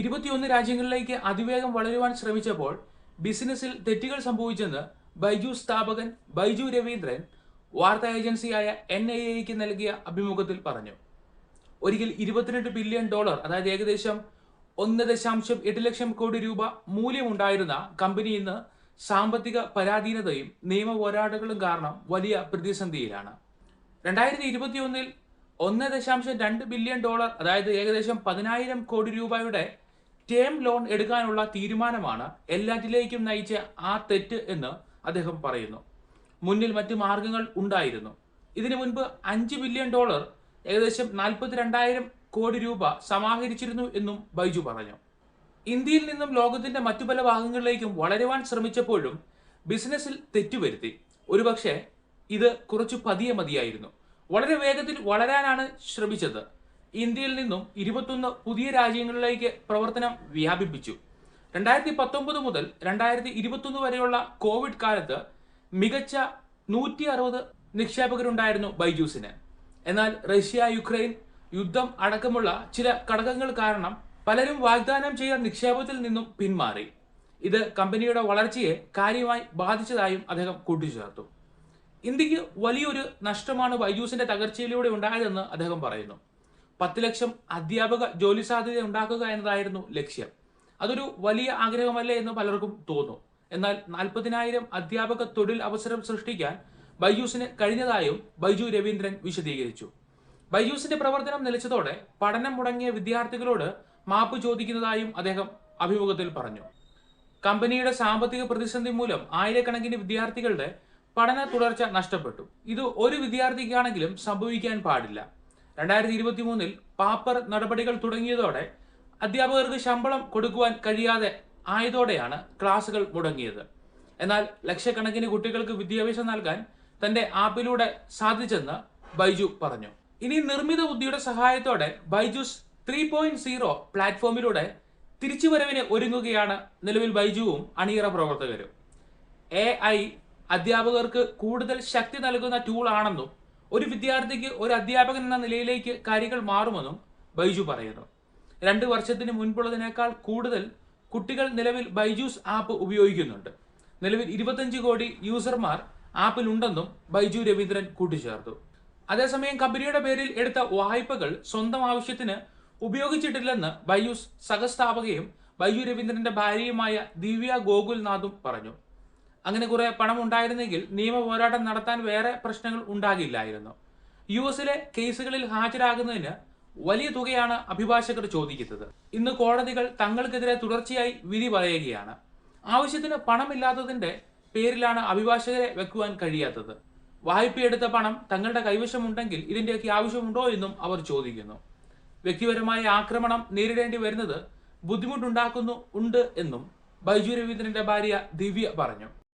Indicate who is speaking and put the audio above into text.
Speaker 1: ഇരുപത്തിയൊന്ന് രാജ്യങ്ങളിലേക്ക് അതിവേഗം വളരുവാൻ ശ്രമിച്ചപ്പോൾ ബിസിനസ്സിൽ തെറ്റുകൾ സംഭവിച്ചെന്ന് ബൈജു സ്ഥാപകൻ ബൈജു രവീന്ദ്രൻ വാർത്താ ഏജൻസിയായ എൻ ഐ എക്ക് നൽകിയ അഭിമുഖത്തിൽ പറഞ്ഞു. ഒരിക്കൽ ഇരുപത്തിരണ്ട് ബില്യൺ ഡോളർ അതായത് ഏകദേശം ഒന്ന് ദശാംശം എട്ട് ലക്ഷം കോടി രൂപ മൂല്യമുണ്ടായിരുന്ന കമ്പനി ഇന്ന് സാമ്പത്തിക പരാധീനതയും നിയമ പോരാട്ടങ്ങളും കാരണം വലിയ പ്രതിസന്ധിയിലാണ്. രണ്ടായിരത്തി ഇരുപത്തിയൊന്നിൽ ഒന്ന് ദശാംശം രണ്ട് ബില്യൺ ഡോളർ അതായത് ഏകദേശം പതിനായിരം കോടി രൂപയുടെ ടേം ലോൺ എടുക്കാനുള്ള തീരുമാനമാണ് എല്ലാറ്റിലേക്കും നയിച്ച ആ തെറ്റ് എന്ന് അദ്ദേഹം പറയുന്നു. മുന്നിൽ മറ്റു മാർഗങ്ങൾ ഉണ്ടായിരുന്നു. ഇതിനു മുൻപ് അഞ്ച് ബില്യൺ ഡോളർ ഏകദേശം നാൽപ്പത്തിരണ്ടായിരം കോടി രൂപ സമാഹരിച്ചിരുന്നു എന്നും ബൈജു പറഞ്ഞു. ഇന്ത്യയിൽ നിന്നും ലോകത്തിന്റെ മറ്റു പല ഭാഗങ്ങളിലേക്കും വളരുവാൻ ശ്രമിച്ചപ്പോഴും ബിസിനസ്സിൽ തെറ്റുവരുത്തി ഒരുപക്ഷെ ഇത് കുറച്ച് പതിയെ മതിയായിരുന്നു. വളരെ വേഗത്തിൽ വളരാനാണ് ശ്രമിച്ചത്. ഇന്ത്യയിൽ നിന്നും ഇരുപത്തൊന്ന് പുതിയ രാജ്യങ്ങളിലേക്ക് പ്രവർത്തനം വ്യാപിപ്പിച്ചു. രണ്ടായിരത്തി പത്തൊമ്പത് മുതൽ രണ്ടായിരത്തി ഇരുപത്തൊന്ന് വരെയുള്ള കോവിഡ് കാലത്ത് മികച്ച നൂറ്റി അറുപത് നിക്ഷേപകരുണ്ടായിരുന്നു ബൈജൂസിന്. എന്നാൽ റഷ്യ യുക്രൈൻ യുദ്ധം അടക്കമുള്ള ചില ഘടകങ്ങൾ കാരണം പലരും വാഗ്ദാനം ചെയ്ത നിക്ഷേപത്തിൽ നിന്നും പിന്മാറി. ഇത് കമ്പനിയുടെ വളർച്ചയെ കാര്യമായി ബാധിച്ചതായും അദ്ദേഹം കൂട്ടിച്ചേർത്തു. ഇന്ത്യയ്ക്ക് വലിയൊരു നഷ്ടമാണ് ബൈജൂസിന്റെ തകർച്ചയിലൂടെ ഉണ്ടായതെന്ന് അദ്ദേഹം പറയുന്നു. പത്ത് ലക്ഷം അധ്യാപക ജോലി സാധ്യത ഉണ്ടാക്കുക എന്നതായിരുന്നു ലക്ഷ്യം. അതൊരു വലിയ ആഗ്രഹമല്ലേ എന്ന് പലർക്കും തോന്നും. എന്നാൽ നാൽപ്പതിനായിരം അധ്യാപക തൊഴിൽ അവസരം സൃഷ്ടിക്കാൻ ബൈജൂസിന് കഴിഞ്ഞതായും ബൈജു രവീന്ദ്രൻ വിശദീകരിച്ചു. ബൈജൂസിന്റെ പ്രവർത്തനം നിലച്ചതോടെ പഠനം മുടങ്ങിയ വിദ്യാർത്ഥികളോട് മാപ്പ് ചോദിക്കുന്നതായും അദ്ദേഹം അഭിമുഖത്തിൽ പറഞ്ഞു. കമ്പനിയുടെ സാമ്പത്തിക പ്രതിസന്ധി മൂലം ആയിരക്കണക്കിന് വിദ്യാർത്ഥികളുടെ പഠന തുടർച്ച നഷ്ടപ്പെട്ടു. ഇത് ഒരു വിദ്യാർത്ഥിക്കാണെങ്കിലും സംഭവിക്കാൻ പാടില്ല. രണ്ടായിരത്തി ഇരുപത്തി മൂന്നിൽ പാപ്പർ നടപടികൾ തുടങ്ങിയതോടെ അധ്യാപകർക്ക് ശമ്പളം കൊടുക്കുവാൻ കഴിയാതെ ആയതോടെയാണ് ക്ലാസുകൾ മുടങ്ങിയത്. എന്നാൽ ലക്ഷക്കണക്കിന് കുട്ടികൾക്ക് വിദ്യാഭ്യാസം നൽകാൻ തന്റെ ആപ്പിലൂടെ സാധിച്ചെന്ന് ബൈജു പറഞ്ഞു. ഇനി നിർമ്മിത ബുദ്ധിയുടെ സഹായത്തോടെ ബൈജൂസ് ത്രീ പോയിന്റ് സീറോ പ്ലാറ്റ്ഫോമിലൂടെ തിരിച്ചുവരവിന് ഒരുങ്ങുകയാണ് നിലവിൽ ബൈജുവും അണിയറ പ്രവർത്തകരും. എ ഐ അധ്യാപകർക്ക് കൂടുതൽ ശക്തി നൽകുന്ന ടൂൾ ആണെന്നും ഒരു വിദ്യാർത്ഥിക്ക് ഒരു അധ്യാപകൻ എന്ന നിലയിലേക്ക് കാര്യങ്ങൾ മാറുമെന്നും ബൈജു പറയുന്നു. രണ്ട് വർഷത്തിന് മുൻപുള്ളതിനേക്കാൾ കൂടുതൽ കുട്ടികൾ നിലവിൽ ബൈജൂസ് ആപ്പ് ഉപയോഗിക്കുന്നുണ്ട്. നിലവിൽ ഇരുപത്തഞ്ച് കോടി യൂസർമാർ ആപ്പിലുണ്ടെന്നും ബൈജു രവീന്ദ്രൻ കൂട്ടിച്ചേർത്തു. അതേസമയം കമ്പനിയുടെ പേരിൽ എടുത്ത വായ്പകൾ സ്വന്തം ആവശ്യത്തിന് ഉപയോഗിച്ചിട്ടില്ലെന്ന് ബൈജൂസ് സഹസ്ഥാപകയും ബൈജു രവീന്ദ്രന്റെ ഭാര്യയുമായ ദിവ്യ ഗോകുൽനാഥും പറഞ്ഞു. അങ്ങനെ കുറെ പണം ഉണ്ടായിരുന്നെങ്കിൽ നിയമ പോരാട്ടം നടത്താൻ വേറെ പ്രശ്നങ്ങൾ ഉണ്ടാകില്ലായിരുന്നു. യു എസിലെ കേസുകളിൽ ഹാജരാകുന്നതിന് വലിയ തുകയാണ് അഭിഭാഷകർ ചോദിക്കുന്നത്. ഇന്ന് കോടതികൾ തങ്ങൾക്കെതിരെ തുടർച്ചയായി വിധി പറയുകയാണ്. ആവശ്യത്തിന് പണമില്ലാത്തതിന്റെ പേരിലാണ് അഭിഭാഷകരെ വെക്കുവാൻ കഴിയാത്തത്. വായ്പയെടുത്ത പണം തങ്ങളുടെ കൈവശമുണ്ടെങ്കിൽ ഇതിന്റെയൊക്കെ ആവശ്യമുണ്ടോ എന്നും അവർ ചോദിക്കുന്നു. വ്യക്തിപരമായ ആക്രമണം നേരിടേണ്ടി വരുന്നത് ബുദ്ധിമുട്ടുണ്ടാക്കുന്നു ഉണ്ട് എന്നും ബൈജു രവീന്ദ്രന്റെ ഭാര്യ ദിവ്യ പറഞ്ഞു.